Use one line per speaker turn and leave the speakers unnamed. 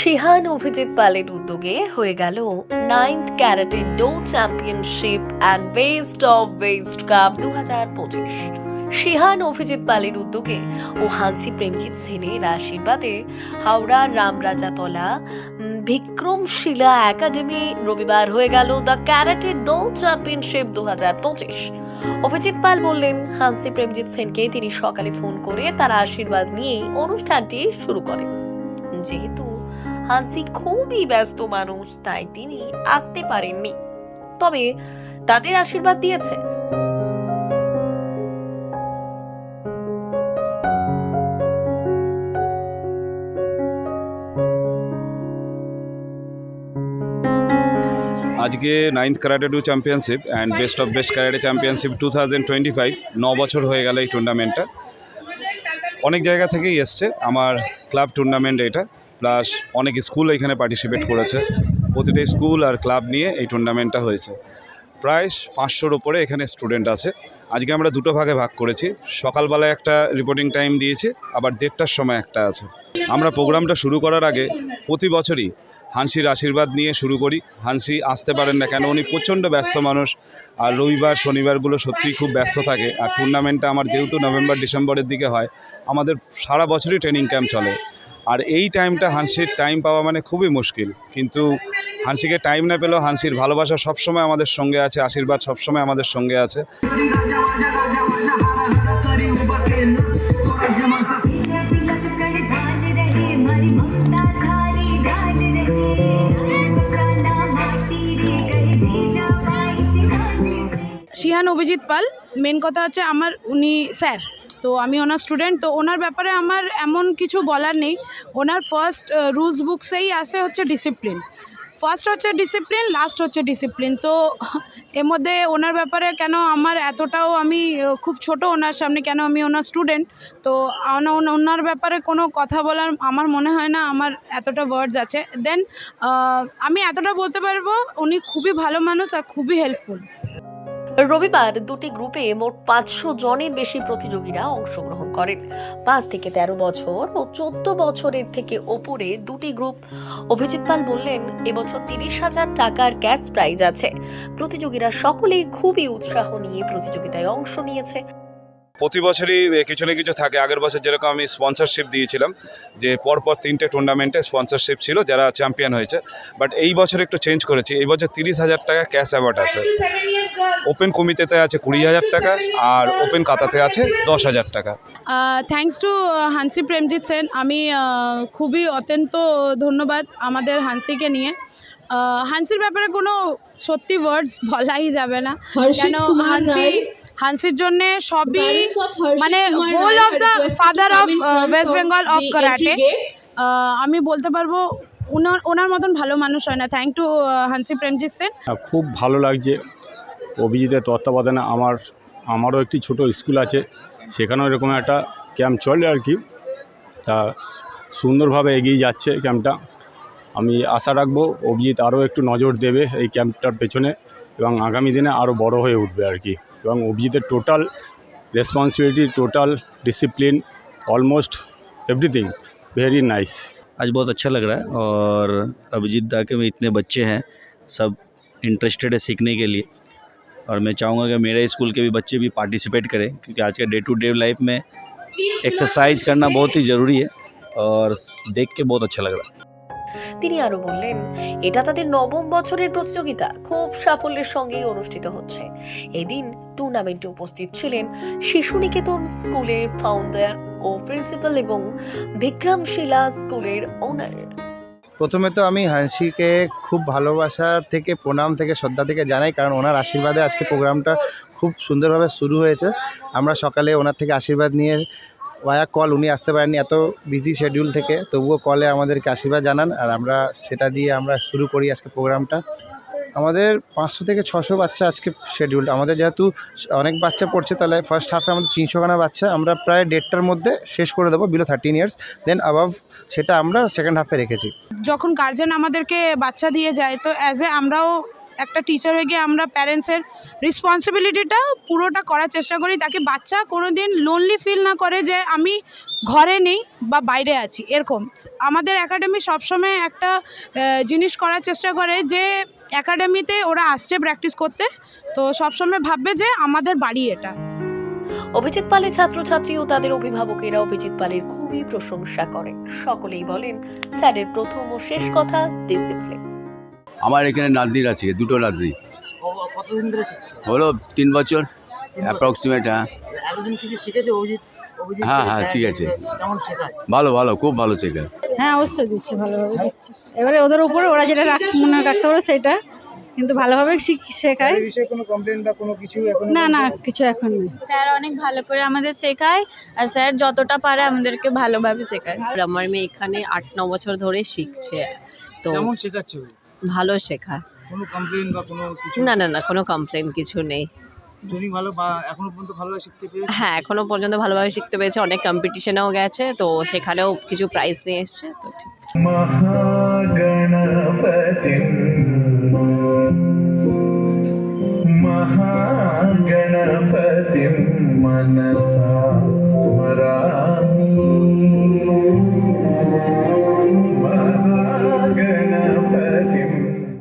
শিহান অভিজিৎ পালের উদ্যোগে হয়ে গেল ninth karate do championship and best of best cup দু হাজার পঁচিশ। শিহান অভিজিৎ পালের উদ্যোগে ও হানসি প্রেমজিৎ সেনের আশীর্বাদে হাওড়া রামরাজাতলা বিক্রমশিলা একাডেমি রবিবার হয়ে গেল দ্য ক্যারাটে ডো চ্যাম্পিয়নশিপ দু হাজার পঁচিশ। অভিজিৎ পাল বললেন, হানসি প্রেমজিৎ সেনকে তিনি সকালে ফোন করে তার আশীর্বাদ নিয়েই অনুষ্ঠানটি শুরু করেন। যেহেতু হানসি খুবই ব্যস্ত মানুষ, তাই তিনি আসতে পারেননি। তবে তাদের আশীর্বাদ দিয়েছে।
আজকে ninth karate do championship and best of best karate championship two thousand twenty five ন বছর হয়ে গেল এই টুর্নামেন্টটা অনেক জায়গা থেকেই এসছে আমার ক্লাব টুর্নামেন্ট এটা। প্লাস অনেক স্কুল এখানে পার্টিসিপেট করেছে। প্রতিটা স্কুল আর ক্লাব নিয়ে এই টুর্নামেন্টটা হয়েছে। প্রায় পাঁচশোর ওপরে এখানে স্টুডেন্ট আছে। আজকে আমরা দুটো ভাগে ভাগ করেছি। সকালবেলায় একটা রিপোর্টিং টাইম দিয়েছি, আবার দেড়টার সময় একটা আছে। আমরা প্রোগ্রামটা শুরু করার আগে প্রতি বছরই হানসির আশীর্বাদ নিয়ে শুরু করি। হানসি আসতে পারেন না কেন, উনি প্রচণ্ড ব্যস্ত মানুষ। আর রবিবার, শনিবারগুলো সত্যিই খুব ব্যস্ত থাকে। আর টুর্নামেন্টটা আমার যেহেতু নভেম্বর ডিসেম্বরের দিকে হয়, আমাদের সারা বছরই ট্রেনিং ক্যাম্প চলে। আর এই টাইমটা হানসির টাইম পাওয়া মানে খুবই মুশকিল। কিন্তু হানসিকে টাইম না পেলেও হানসির ভালোবাসা সবসময় আমাদের সঙ্গে আছে, আশীর্বাদ সবসময় আমাদের সঙ্গে আছে।
শিহান অভিজিৎ পাল মেন কথা হচ্ছে আমার, উনি স্যার। তো আমি ওনার স্টুডেন্ট তো ওনার ব্যাপারে আমার এমন কিছু বলার নেই। ওনার ফার্স্ট রুলস বুকসেই আসে হচ্ছে ডিসিপ্লিন ফার্স্ট হচ্ছে ডিসিপ্লিন লাস্ট হচ্ছে ডিসিপ্লিন তো এর মধ্যে ওনার ব্যাপারে কেন আমার এতটাও আমি খুব ছোট ওনার সামনে কেন আমি ওনার স্টুডেন্ট তো ওনা- ওনা- ওনার ব্যাপারে কোনো কথা বলার আমার মনে হয় না, আমার এতটা ওয়ার্ডস আছে। দেন আমি এতটা বলতে পারব, উনি খুবই ভালো মানুষ আর খুবই হেল্পফুল
রবিবার দুটি গ্রুপে মোট পাঁচশো জনের বেশি প্রতিযোগীরা অংশগ্রহণ করেন। পাঁচ থেকে তেরো বছর ও চোদ্দ বছরের থেকে ওপরে দুটি গ্রুপ। অভিজিৎ পাল বললেন, এবছর তিরিশ হাজার টাকার ক্যাশ প্রাইজ আছে। প্রতিযোগীরা সকলেই খুবই উৎসাহ নিয়ে প্রতিযোগিতায় অংশ নিয়েছে।
প্রতি বছরই কিছু না কিছু থাকে। আগের বছর যেরকম আমি স্পন্সরশিপ দিয়েছিলাম, যে পরপর তিনটে টুর্নামেন্টে স্পন্সরশিপ ছিল, যারা চ্যাম্পিয়ন হয়েছে। বাট এই বছর একটু চেঞ্জ করেছি। এই বছর তিরিশ হাজার টাকা ক্যাশ অ্যাওয়ার্ড আছে। ওপেন কমিতেতে আছে কুড়ি হাজার টাকা আর ওপেন কাতাতে আছে দশ হাজার টাকা।
Thanks to Hanshi Premjit Sen আমি খুবই অত্যন্ত ধন্যবাদ আমাদের হানসিকে নিয়ে। হানসির ব্যাপারে কোনো সত্যি ওয়ার্ডস বলাই যাবে না। কেন হানসি হানসির জন্য সবই মানে whole of the father of West Bengal of karate আমি বলতে পারব ওনার ওনার মতন ভালো মানুষ হয় না। Thank to Hanshi Premjit
Sen খুব ভালো লাগছে। অভিজিতের তত্ত্বাবধানে আমার আমারও একটি ছোট স্কুল আছে সেখানেও এরকম একটা ক্যাম্প চলে আর কি তা সুন্দরভাবে এগিয়ে যাচ্ছে ক্যাম্পটা আমি আশা রাখবো অভিজিৎ আরও একটু নজর দেবে এই ক্যাম্পটার পেছনে এবং আগামী দিনে আরও বড় হয়ে উঠবে আর কি এবং অভিজিতের total responsibility total discipline almost everything very nice
आज बहुत अच्छा लग रहा है और अभिजीत दा के में इतने बच्चे हैं सब इंटरेस्टेड है सीखने के लिए और मैं चाहूँगा कि मेरे स्कूल के भी बच्चे भी पार्टिसिपेट करें क्योंकि आज के डे टू डे लाइफ में एक्सरसाइज करना बहुत ही ज़रूरी है और देख के बहुत अच्छा लग रहा है
তিনি আরো বললেন এটা তাদের নবম বছরের প্রতিযোগিতা খুব সাফল্যের সঙ্গেই অনুষ্ঠিত হচ্ছে এদিন টুর্নামেন্টে উপস্থিত ছিলেন শিশু নিকেতন স্কুলের ফাউন্ডার ও প্রিন্সিপাল এবং বিক্রমশিলা স্কুলের ওনার
প্রথমে তো আমি হাসিকে খুব ভালোবাসা থেকে, প্রণাম থেকে, শ্রদ্ধা থেকে জানাই, কারণ ওনার আশীর্বাদে আজকে প্রোগ্রামটা খুব সুন্দরভাবে শুরু হয়েছে। আমরা সকালে ওনার থেকে আশীর্বাদ নিয়ে ওয়া কল উনি আসতে পারেননি, এত বিজি শেডিউল থেকে, তবুও কলে আমাদেরকে আশীর্বাদ জানান, আর আমরা সেটা দিয়ে আমরা শুরু করি আজকে প্রোগ্রামটা। আমাদের পাঁচশো থেকে ছশো বাচ্চা আজকে শিডিউল আমাদের যেহেতু অনেক বাচ্চা পড়ছে, তাহলে ফার্স্ট হাফে আমাদের তিনশো খানা বাচ্চা আমরা প্রায় দেড়টার মধ্যে শেষ করে দেবো below thirteen years then above সেটা আমরা সেকেন্ড হাফে রেখেছি।
যখন গার্জেন আমাদেরকে বাচ্চা দিয়ে যায়, তো অ্যাজ এ আমরাও একটা টিচার হয়ে গিয়ে আমরা প্যারেন্টসের রেসপন্সিবিলিটিটা পুরোটা করার চেষ্টা করি, তাকে বাচ্চা কোনো দিন লোনলি ফিল না করে যে আমি ঘরে নেই বা বাইরে আছি, এরকম। আমাদের একাডেমি সবসময় একটা জিনিস করার চেষ্টা করে যে একাডেমিতে ওরা আসছে প্র্যাকটিস করতে তো সবসময় ভাববে যে আমাদের বাড়ি এটা।
অভিজিৎ পালের ছাত্রছাত্রী ও তাদের অভিভাবকেরা অভিজিৎ পালের খুবই প্রশংসা করে সকলেই বলেন স্যারের প্রথম ও শেষ কথা ডিসিপ্লিন
আমার এখানে নাতনির আছে দুটো নাতনি।
কতদিন ধরে শিখছে?
হলো তিন বছর অ্যাপ্রক্সিমেট হ্যাঁ। হ্যাঁ, হ্যাঁ, শিখেছে।
কেমন শেখায়?
ভালো ভালো খুব ভালো শেখায়
হ্যাঁ অবশ্যই দিচ্ছে ভালোভাবে দিচ্ছে। এবারে ওদের উপরে ওরা যেটা রাখ মনে রাখতে পারে সেটা কিন্তু ভালোভাবে শিখ- শেখায়।
এই বিষয়ে কোনো কমপ্লেন বা কোনো কিছু এখন
না না কিছু এখন নেই।
স্যার অনেক ভালো করে আমাদের শেখায় আর স্যার যতটা পারে আমাদেরকে ভালোভাবে শেখায়।
আমার মেয়ে এখানে আট ন বছর ধরে শিখছে তো
শেখাচ্ছে
ভালো শেখায়।
কমপ্লেন বা কোনো কিছু?
না না না কোনো কমপ্লেন কিছু নেই।
পর্যন্ত ভালোভাবে শিখতে পেরেছে?
হ্যাঁ এখনও পর্যন্ত ভালোভাবে শিখতে পেরেছে। অনেক কম্পিটিশনেও গেছে তো সেখানেও কিছু প্রাইজ নিয়ে এসছে তো ঠিক।
মহাগণপতি মহাগণপতি মনস